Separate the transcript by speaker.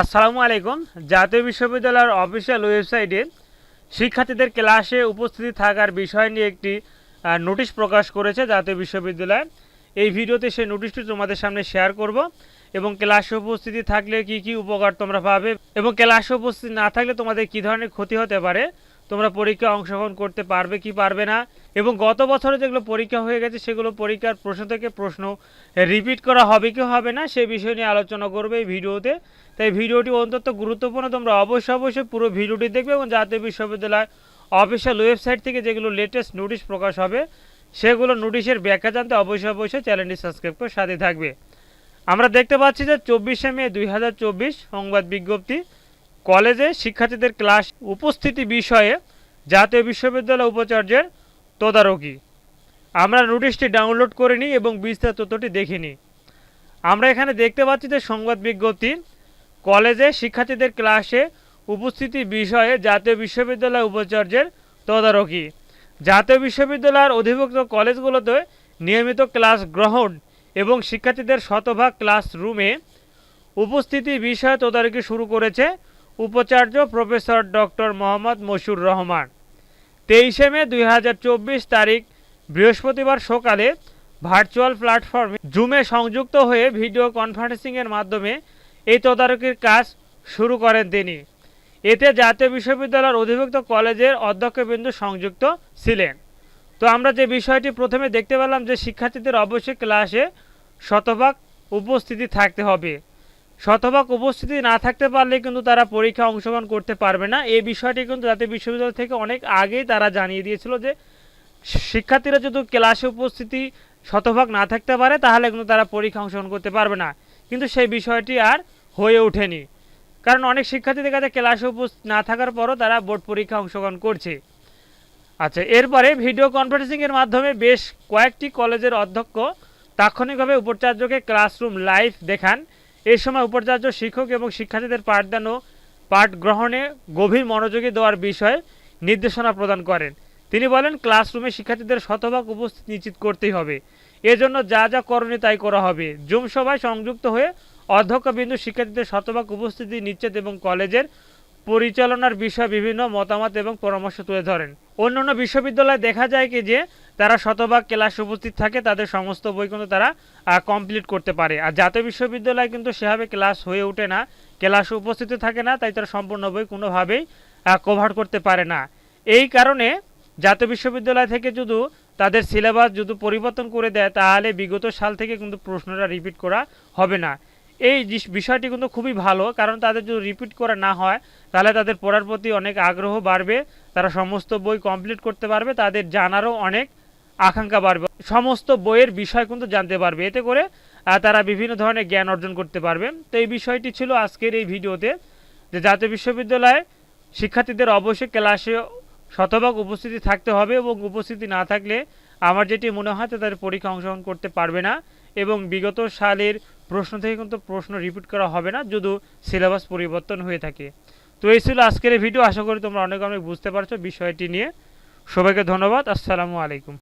Speaker 1: আসসালামু আলাইকুম। জাতীয় বিশ্ববিদ্যালয়ের অফিসিয়াল ওয়েবসাইটে শিক্ষার্থীদের ক্লাসে উপস্থিতি থাকার বিষয় নিয়ে একটি নোটিশ প্রকাশ করেছে জাতীয় বিশ্ববিদ্যালয়। এই ভিডিওতে সেই নোটিশটি তোমাদের সামনে শেয়ার করব এবং ক্লাসে উপস্থিতি থাকলে কি কি উপকার তোমরা পাবে এবং ক্লাসে উপস্থিতি না থাকলে তোমাদের কি ধরনের ক্ষতি হতে পারে তোমরা পরীক্ষায় অংশগ্রহণ করতে পারবে কি পারবে না? এবং গত বছরে যেগুলো পরীক্ষা হয়ে গেছে, সেগুলো পরীক্ষার প্রশ্ন থেকে প্রশ্ন রিপিট করা হবে কি হবে না, সে বিষয় নিয়ে আলোচনা করবে এই ভিডিওতে। তাই ভিডিওটি অন্তত গুরুত্বপূর্ণ। তোমরা অবশ্যই অবশ্যই পুরো ভিডিওটি দেখবে এবং জাতীয় বিশ্ববিদ্যালয় অফিসিয়াল ওয়েবসাইট থেকে যেগুলো লেটেস্ট নোটিশ প্রকাশ হবে, সেগুলো নোটিশের ব্যাখ্যা জানতে অবশ্যই অবশ্যই চ্যানেলটি সাবস্ক্রাইব করে সাথে থাকবে। আমরা দেখতে পাচ্ছি যে চব্বিশে মে দুই হাজার চব্বিশ সংবাদ বিজ্ঞপ্তি। কলেজে শিক্ষার্থীদের ক্লাস উপস্থিতি বিষয়ে জাতীয় বিশ্ববিদ্যালয় উপাচার্যের তদারকি। আমরা নোটিশটি ডাউনলোড করে নিই এবং বিস্তারিত তথ্যটি দেখে নিই আমরা এখানে দেখতে পাচ্ছি যে সংবাদ বিজ্ঞপ্তি, কলেজে শিক্ষার্থীদের ক্লাসে উপস্থিতি বিষয়ে জাতীয় বিশ্ববিদ্যালয় উপাচার্যের তদারকি। জাতীয় বিশ্ববিদ্যালয়ের অধিভুক্ত কলেজগুলোতে নিয়মিত ক্লাস গ্রহণ এবং শিক্ষার্থীদের শতভাগ ক্লাসরুমে উপস্থিতি বিষয়ে তদারকি শুরু করেছে উপাচার্য প্রফেসর ডক্টর মোহাম্মদ মশুর রহমান। তেইশে মে দুই হাজার চব্বিশ তারিখ, বৃহস্পতিবার সকালে ভার্চুয়াল প্ল্যাটফর্মে জুমে সংযুক্ত হয়ে ভিডিও কনফারেন্সিংয়ের মাধ্যমে এই তদারকির কাজ শুরু করেন তিনি। এতে জাতীয় বিশ্ববিদ্যালয়ের অধিভুক্ত কলেজের অধ্যক্ষবিন্দু সংযুক্ত ছিলেন। তো আমরা যে বিষয়টি প্রথমে দেখতে পেলাম যে শিক্ষার্থীদের অবশ্যই ক্লাসে শতভাগ উপস্থিতি থাকতে হবে। শতভাগ উপস্থিতি না থাকতে পারলে কিন্তু তারা পরীক্ষা অংশগ্রহণ করতে পারবে না। এই বিষয়টি কিন্তু জাতীয় বিশ্ববিদ্যালয় থেকে অনেক আগেই তারা জানিয়ে দিয়েছিল যে, শিক্ষার্থীরা যদি ক্লাসে উপস্থিতি শতভাগ না থাকতে পারে, তাহলে কিন্তু তারা পরীক্ষা অংশগ্রহণ করতে পারবে না। কিন্তু সেই বিষয়টি আর হয়ে ওঠেনি। কারণ অনেক শিক্ষার্থীদের কাছে ক্লাসে উপস্থিত না থাকার পরও তারা বোর্ড পরীক্ষা অংশগ্রহণ করছে। আচ্ছা এরপরে ভিডিও কনফারেন্সিংয়ের মাধ্যমে বেশ কয়েকটি কলেজের অধ্যক্ষ তাৎক্ষণিকভাবে উপাচার্যকে ক্লাসরুম লাইভ দেখান। এই সময় উপাচার্য শিক্ষক এবং শিক্ষার্থীদের পাঠদান ও পাঠ গ্রহণে গভীর মনোযোগী দেওয়ার বিষয়ে নির্দেশনা প্রদান করেন। তিনি বলেন, ক্লাসরুমে শিক্ষার্থীদের শতভাগ উপস্থিত নিশ্চিত করতেই হবে। এজন্য যা যা করণীয় তাই করা হবে। জুম সভায় সংযুক্ত হয়ে অধ্যক্ষ বিন্দু শিক্ষার্থীদের শতভাগ উপস্থিতি নিশ্চিত এবং কলেজের পরিচালনার বিষয়ে বিভিন্ন মতামত এবং পরামর্শ তুলে ধরেন। অন্যান্য বিশ্ববিদ্যালয়ে দেখা যায় কি যে তারা শতভাগ ক্লাস উপস্থিত থাকে, তাদের সমস্ত বই কিন্তু তারা কমপ্লিট করতে পারে। আর জাতীয় বিশ্ববিদ্যালয় কিন্তু সেভাবে ক্লাস হয়ে ওঠে না, ক্লাস উপস্থিত থাকে না, তাই তারা সম্পূর্ণ বই কোনোভাবেই কভার করতে পারে না। এই কারণে জাতীয় বিশ্ববিদ্যালয় থেকে যদি তাদের সিলেবাস যদি পরিবর্তন করে দেয়, তাহলে বিগত সাল থেকে কিন্তু প্রশ্নটা রিপিট করা হবে না। এই বিষয়টি কিন্তু খুবই ভালো, কারণ তাদের যদি রিপিট করা না হয়, তাহলে তাদের পড়ার প্রতি অনেক আগ্রহ বাড়বে, তারা সমস্ত বই কমপ্লিট করতে পারবে, তাদের জানারও অনেক আকাঙ্ক্ষা বাড়বে। সমস্ত বইয়ের বিষয় কিন্তু জানতে পারবে। এতে করে তারা বিভিন্ন ধরনের জ্ঞান অর্জন করতে পারবে। তো এই বিষয়টি ছিল আজকের এই ভিডিওতে। যে জাতীয় বিশ্ববিদ্যালয়ে শিক্ষার্থীদের অবশ্যই ক্লাসে শতভাগ উপস্থিতি থাকতে হবে এবং উপস্থিতি না থাকলে আমার যেটি মনে হয় তাদের পরীক্ষা অংশগ্রহণ করতে পারবে না এবং বিগত সালের প্রশ্ন থেকে কিন্তু প্রশ্ন রিপিট করা হবে না, যদিও সিলেবাস পরিবর্তন হয়ে থাকে। তো এই ছিল আজকের ভিডিও আশা করি তোমরা অনেক অনেক বুঝতে পারছ বিষয়টি নিয়ে। সবাইকে ধন্যবাদ। আসসালামু আলাইকুম।